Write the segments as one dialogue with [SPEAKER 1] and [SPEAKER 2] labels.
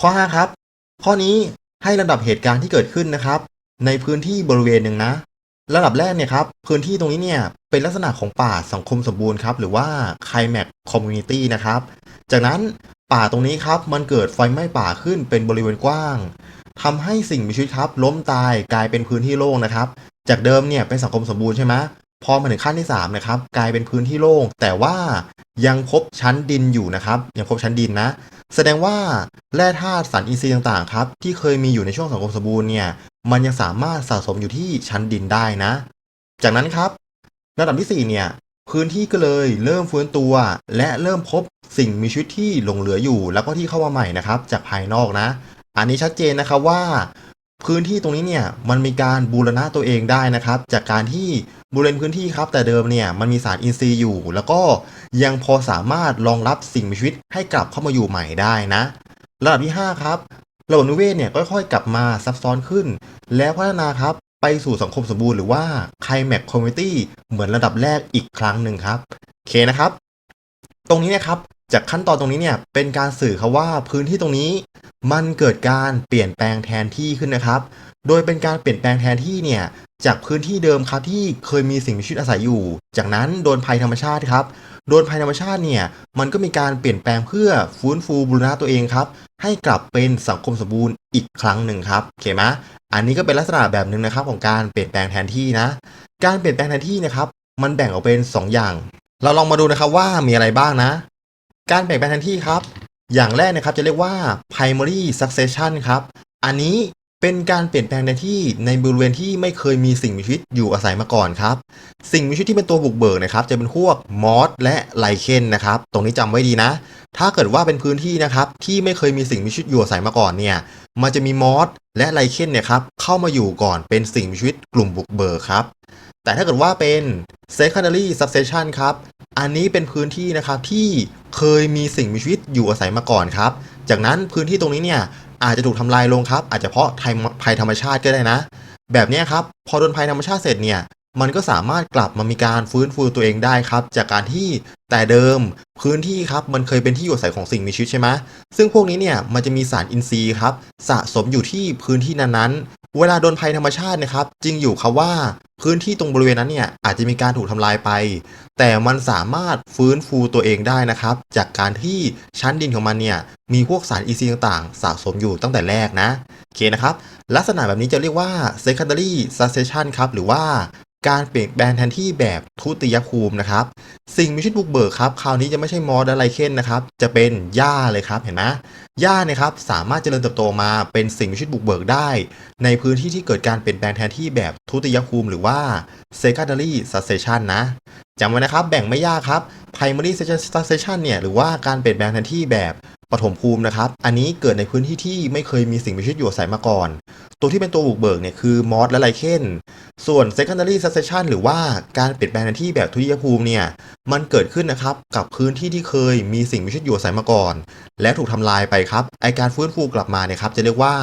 [SPEAKER 1] ข้อ 5 ครับ ข้อนี้ให้ระดับเหตุการณ์ที่เกิดขึ้นนะครับ ในพื้นที่บริเวณหนึ่งนะระดับแรกเนี่ยครับพื้นที่ตรงนี้เนี่ยเป็นลักษณะของป่าสังคมสมบูรณ์ครับหรือว่า Climax Community นะครับ จากนั้นป่าตรงนี้ครับมันเกิดไฟไหม้ป่าขึ้นเป็นบริเวณกว้างทำให้สิ่งมีชีวิตครับ ล้มตายกลายเป็นพื้นที่โล่งนะครับ จากเดิมเนี่ยเป็นสังคมสมบูรณ์ใช่ไหม พอมาถึงขั้นที่3นะครับกลายเป็นพื้นที่โล่ง แต่ว่ายังพบชั้นดินอยู่นะครับยังพบชั้นดินนะ แสดงว่าแร่ธาตุสารอินทรีย์ต่างๆครับที่เคยมีอยู่ในช่วงสังคมสมบูรณ์เนี่ยมันยังสามารถสะสมอยู่ที่ชั้นดินได้นะ จากนั้นครับระดับที่4เนี่ยพื้นที่ก็เลยเริ่มฟื้นตัว และเริ่มพบสิ่งมีชีวิตที่หลงเหลืออยู่ แล้วก็ที่เข้ามาใหม่นะครับ จากภายนอกนะ อันนี้ชัดเจนนะครับว่า พื้นที่ตรงนี้เนี่ยมันมีการบูรณะตัวเองได้นะครับ จากการที่บริเวณพื้นที่ครับแต่เดิมเนี่ยมันมีสารอินทรีย์อยู่ แล้วก็ยังพอสามารถรองรับสิ่งมีชีวิตให้กลับเข้ามาอยู่ใหม่ได้นะระดับที่ 5 ครับระบบนิเวศเนี่ยค่อยๆ กลับมาซับซ้อนขึ้น แล้วพัฒนาครับไปสู่สังคมสมบูรณ์หรือว่า Climax Community เหมือนระดับแรกอีกครั้งหนึ่งครับโอเคนะครับ ตรงนี้นะครับ จากขั้นตอนตรงนี้เนี่ยเป็นการสื่อครับว่าพื้นที่ตรงนี้ มันเกิดการเปลี่ยนแปลงแทนที่ขึ้นนะครับ โดยเป็นการเปลี่ยนแปลงแทนที่เนี่ยจากพื้นที่เดิมครับที่เคยมีสิ่งมีชีวิตอาศัยอยู่ จากนั้นโดนภัยธรรมชาติครับ โดนภัยธรรมชาติเนี่ยมันก็มีการเปลี่ยนแปลงเพื่อฟื้นฟูบูรณะตัวเองครับ ให้กลับเป็นสังคมสมบูรณ์อีกครั้งหนึ่งครับโอเคไหมอันนี้ก็เป็นลักษณะแบบหนึ่งนะครับของการเปลี่ยนแปลงแทนที่นะ การเปลี่ยนแปลงแทนที่นะครับมันแบ่งออกเป็น 2 อย่าง เราลองมาดูนะครับว่ามีอะไรบ้างนะ การเปลี่ยนแปลงแทนที่ครับ อย่างแรกนะครับจะเรียกว่า primary succession ครับ อันนี้เป็นการเปลี่ยนแปลงแทนที่ในบริเวณที่ไม่เคยมีสิ่งมีชีวิตอยู่อาศัยมาก่อนครับ สิ่งมีชีวิตที่เป็นตัวบุกเบิกนะครับ จะเป็นพวกมอสและไลเคนนะครับ ตรงนี้จำไว้ดีนะ ถ้าเกิดว่าเป็นพื้นที่นะครับที่ไม่เคยมีสิ่งมีชีวิตอยู่อาศัยมาก่อนเนี่ย มันจะมีมอสและไลเคนเนี่ยครับเข้ามาอยู่ก่อนเป็นสิ่งมีชีวิตกลุ่มบุกเบิกครับ แต่ถ้าเกิดว่าเป็น secondary succession ครับ อันนี้เป็นพื้นที่นะครับที่ เคยมีสิ่งมีชีวิตอยู่อาศัยมาก่อนครับ จากนั้นพื้นที่ตรงนี้เนี่ยอาจจะถูกทำลายลงครับ อาจจะเพราะภัยธรรมชาติก็ได้นะ แบบนี้ครับ พอโดนภัยธรรมชาติเสร็จเนี่ยมันก็สามารถกลับมามีการฟื้นฟูตัวเองได้ครับ จากการที่แต่เดิมพื้นที่ครับมันเคยเป็นที่อยู่อาศัยของสิ่งมีชีวิตใช่ไหมซึ่งพวกนี้เนี่ยมันจะมีสารอินทรีย์ครับสะสมอยู่ที่พื้นที่นั้นๆ เวลาโดนภัยธรรมชาตินะครับจริงอยู่ครับว่าพื้นที่ตรงบริเวณนั้นเนี่ยอาจจะมีการถูกทำลายไป แต่มันสามารถฟื้นฟูตัวเองได้นะครับ จากการที่ชั้นดินของมันเนี่ยมีพวกสารอินทรีย์ต่างๆ สะสมอยู่ตั้งแต่แรกนะโอเคนะครับ ลักษณะแบบนี้จะเรียกว่า secondary succession ครับหรือว่า การเปลี่ยนแปลงแทนที่แบบทุติยภูมินะครับ สิ่งมีชีวิตบุกเบิกครับ คราวนี้จะไม่ใช่มอสและไลเคนนะครับ จะเป็นหญ้าเลยครับเห็นไหมหญ้าเนี่ยครับสามารถเจริญเติบโตมาเป็นสิ่งมีชีวิตบุกเบิกได้ ในพื้นที่ที่เกิดการเปลี่ยนแปลงแทนที่แบบทุติยภูมิหรือว่า secondary succession นะจำไว้นะครับแบ่งไม่ยากครับ primary succession เนี่ยหรือว่าการเปลี่ยนแปลงแทนที่แบบ ปฐมภูมินะครับ อันนี้เกิดในพื้นที่ที่ไม่เคยมีสิ่งมีชีวิตอยู่อาศัยมาก่อน ตัวที่เป็นตัวบุกเบิกเนี่ยคือมอสและไลเคนส่วน secondary succession หรือว่าการเปลี่ยนแปลงแทนที่แบบทุติยภูมิเนี่ย มันเกิดขึ้นนะครับกับพื้นที่ที่เคยมีสิ่งมีชีวิตอยู่อาศัยมาก่อน และถูกทำลายไปครับ ไอการฟื้นฟูกลับมาเนี่ยครับจะเรียกว่า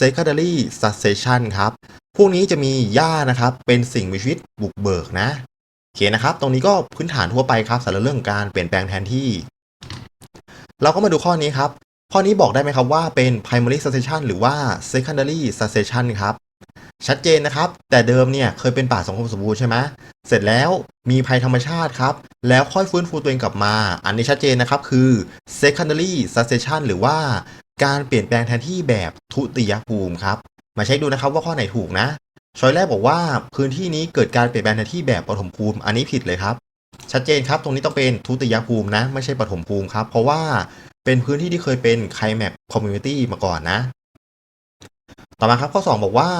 [SPEAKER 1] secondary succession ครับ พวกนี้จะมีหญ้านะครับเป็นสิ่งมีชีวิตบุกเบิกนะโอเคนะครับ ตรงนี้ก็พื้นฐานทั่วไปครับสำหรับเรื่องการเปลี่ยนแปลงแทนที่ เราก็มาดูข้อนี้ครับ ข้อนี้บอกได้ไหมครับว่าเป็น primary succession หรือว่า secondary succession ครับ ชัดเจนนะครับ แต่เดิมเนี่ยเคยเป็นป่าสังคมสมบูรณ์ใช่ไหมเสร็จแล้วมีภัยธรรมชาติครับ แล้วค่อยฟื้นฟูตัวเองกลับมา อันนี้ชัดเจนนะครับคือ secondary succession หรือว่าการเปลี่ยนแปลงแทนที่แบบทุติยภูมิครับ มาเช็คดูนะครับว่าข้อไหนถูกนะช้อยแรกบอกว่าพื้นที่นี้เกิดการเปลี่ยนแปลงแทนที่แบบปฐมภูมิ อันนี้ผิดเลยครับ ชัดเจนครับ ตรงนี้ต้องเป็นทุติยภูมินะ ไม่ใช่ปฐมภูมิครับ เพราะว่าเป็นพื้นที่ที่เคยเป็น Climax Community มาก่อนนะ ต่อมาครับข้อ 2 บอกว่า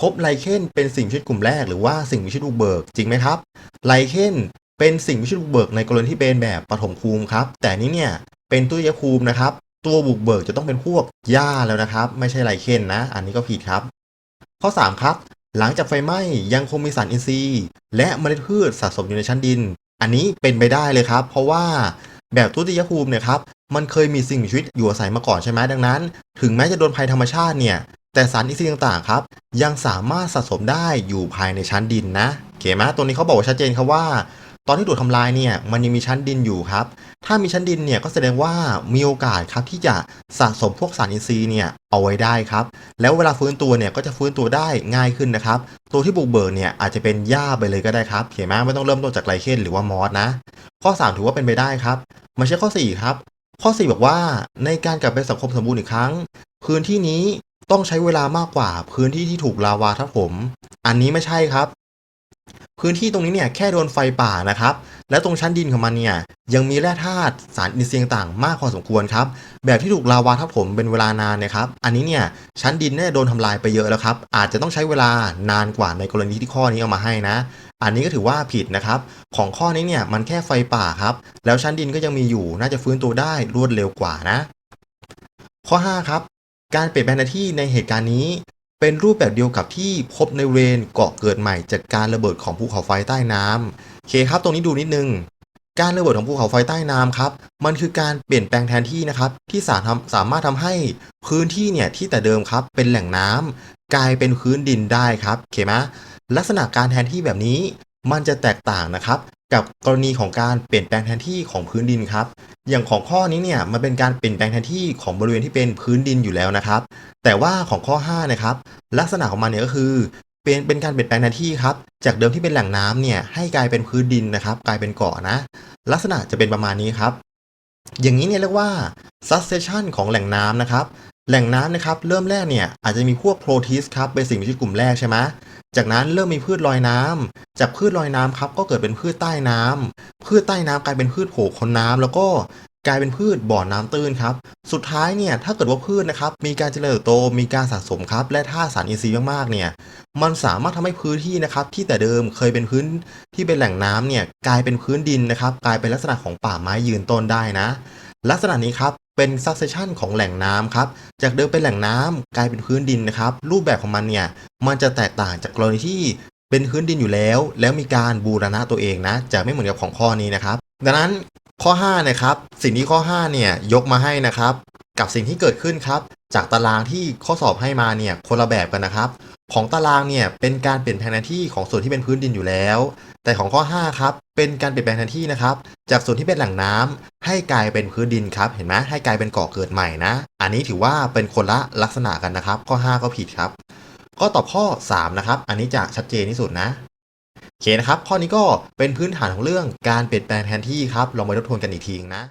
[SPEAKER 1] พบไลเคนเป็นสิ่งมีชีวิตกลุ่มแรกหรือว่าสิ่งมีชีวิตบุกเบิกจริงไหมครับ ไลเคนเป็นสิ่งมีชีวิตบุกเบิกในกรณีที่เป็นแบบปฐมภูมิครับ แต่นี้เนี่ยเป็นตุยภูมินะครับ ตัวบุกเบิกจะต้องเป็นพวกหญ้าแล้วนะครับ ไม่ใช่ไลเคนนะ อันนี้ก็ผิดครับ ข้อ 3 ครับ หลังจากไฟไหม้ยังคงมีสารอินทรีย์ และเมล็ดพืชสะสมอยู่ในชั้นดิน อันนี้เป็นไปได้เลยครับ เพราะว่าแบบทุติยภูมิเนี่ยครับมันเคยมีสิ่งมีชีวิตอยู่อาศัยมาก่อนใช่ไหมดังนั้น ถึงแม้จะโดนภัยธรรมชาติเนี่ยแต่สารอิซีต่างๆครับยังสามารถสะสมได้อยู่ภายในชั้นดินนะโอเคไหมตัวนี้เขาบอกว่าชัดเจนครับว่า ตอนที่ถูกทำลายเนี่ยมันยังมีชั้นดินอยู่ครับ ถ้ามีชั้นดินเนี่ยก็แสดงว่ามีโอกาสครับที่จะสะสมพวกสารอินทรีย์เนี่ยเอาไว้ได้ครับ แล้วเวลาฟื้นตัวเนี่ยก็จะฟื้นตัวได้ง่ายขึ้นนะครับ ตัวที่บุกเบิกเนี่ยอาจจะเป็นหญ้าไปเลยก็ได้ครับเห็นไหมไม่ต้องเริ่มต้นจากไลเคนหรือว่ามอสนะ ข้อ 3 ถือว่าเป็นไปได้ครับมาใช่ข้อ 4 ครับ ข้อ 4 บอกว่าในการกลับไปสังคมสมบูรณ์อีกครั้ง พื้นที่นี้ต้องใช้เวลามากกว่าพื้นที่ที่ถูกลาวาทับถมอันนี้ไม่ใช่ครับ พื้นที่ตรงนี้เนี่ยแค่โดนไฟป่านะครับ และตรงชั้นดินของมันเนี่ยยังมีแร่ธาตุสารอินทรีย์ต่างๆมากพอสมควรครับ แบบที่ถูกลาวาทับถมเป็นเวลานานนะครับ อันนี้เนี่ยชั้นดินเนี่ยโดนทำลายไปเยอะแล้วครับ อาจจะต้องใช้เวลานานกว่าในกรณีที่ข้อนี้เอามาให้นะ อันนี้ก็ถือว่าผิดนะครับ ของข้อนี้เนี่ยมันแค่ไฟป่าครับ แล้วชั้นดินก็ยังมีอยู่ น่าจะฟื้นตัวได้รวดเร็วกว่านะ ข้อ 5 ครับ การเปลี่ยนแปลงหน้าที่ในเหตุการณ์นี้ เป็นรูปแบบเดียวกับที่พบในบริเวณเกาะเกิดใหม่จากการระเบิดของภูเขาไฟใต้น้ำโอเคครับ ตรงนี้ดูนิดนึง การระเบิดของภูเขาไฟใต้น้ำครับ มันคือการเปลี่ยนแปลงแทนที่นะครับ ที่สามารถทำสามารถทำให้พื้นที่เนี่ยที่แต่เดิมครับ เป็นแหล่งน้ำกลายเป็นพื้นดินได้ครับโอเคไหมลักษณะการแทนที่แบบนี้ มันจะแตกต่างนะครับ กับกรณีของการเปลี่ยนแปลงแทนที่ของพื้นดินครับ อย่างของข้อนี้เนี่ยมันเป็นการเปลี่ยนแปลงแทนที่ของบริเวณที่เป็นพื้นดินอยู่แล้วนะครับ แต่ว่าของข้อ5นะครับลักษณะของมันเนี่ยก็คือเป็นเป็นการเปลี่ยนแปลงแทนที่ครับ จากเดิมที่เป็นแหล่งน้ำเนี่ยให้กลายเป็นพื้นดินนะครับ กลายเป็นเกาะนะ ลักษณะจะเป็นประมาณนี้ครับ อย่างนี้เนี่ยเรียกว่า succession ของแหล่งน้ำนะครับ แหล่งน้ำนะครับ เริ่มแรกเนี่ยอาจจะมีพวกโปรทีสครับเป็นสิ่งมีชีวิตกลุ่มแรกใช่ไหม จากนั้นเริ่มมีพืชลอยน้ำจากพืชลอยน้ำครับก็เกิดเป็นพืชใต้น้ำพืชใต้น้ำกลายเป็นพืชโผล่พ้นน้ำแล้วก็กลายเป็นพืชบ่อน้ำตื้นครับ สุดท้ายเนี่ยถ้าเกิดว่าพืชนะครับมีการเจริญเติบโตมีการสะสมครับ และธาสารอินทรีย์มากๆเนี่ยมันสามารถทำให้พื้นที่นะครับที่แต่เดิมเคยเป็นพื้นที่เป็นแหล่งน้ำเนี่ยกลายเป็นพื้นดินนะครับ กลายเป็นลักษณะของป่าไม้ยืนต้นได้นะ ลักษณะนี้ครับ เป็น succession ของแหล่งน้ำครับ จากเดิมเป็นแหล่งน้ำกลายเป็นพื้นดินนะครับ รูปแบบของมันเนี่ย มันจะแตกต่างจากกรณีที่เป็นพื้นดินอยู่แล้ว แล้วมีการบูรณะตัวเองนะ จะไม่เหมือนกับของข้อนี้นะครับ ดังนั้นข้อ5นะครับ สิ่งที่ข้อ5เนี่ยยกมาให้นะครับ กับสิ่งที่เกิดขึ้นครับ จากตารางที่ข้อสอบให้มาเนี่ยคนละแบบกันนะครับ ของตารางเนี่ยเป็นการเปลี่ยนแปลงหน้าที่ของส่วนที่เป็นพื้นดินอยู่แล้ว แต่ของข้อ 5 ครับ เป็นการเปลี่ยนแปลงหน้าที่นะครับ จากส่วนที่เป็นแหล่งน้ำให้กลายเป็นพื้นดินครับ เห็นไหมให้กลายเป็นเกาะเกิดใหม่นะ อันนี้ถือว่าเป็นคนละลักษณะกันนะครับ ข้อ 5 ก็ผิดครับ ก็ตอบข้อ 3 นะครับ อันนี้จะชัดเจนที่สุดนะโอเคนะครับ ข้อนี้ก็เป็นพื้นฐานของเรื่องการเปลี่ยนแปลงแทนที่ครับ ลองไปทบทวนกันอีกทีนะ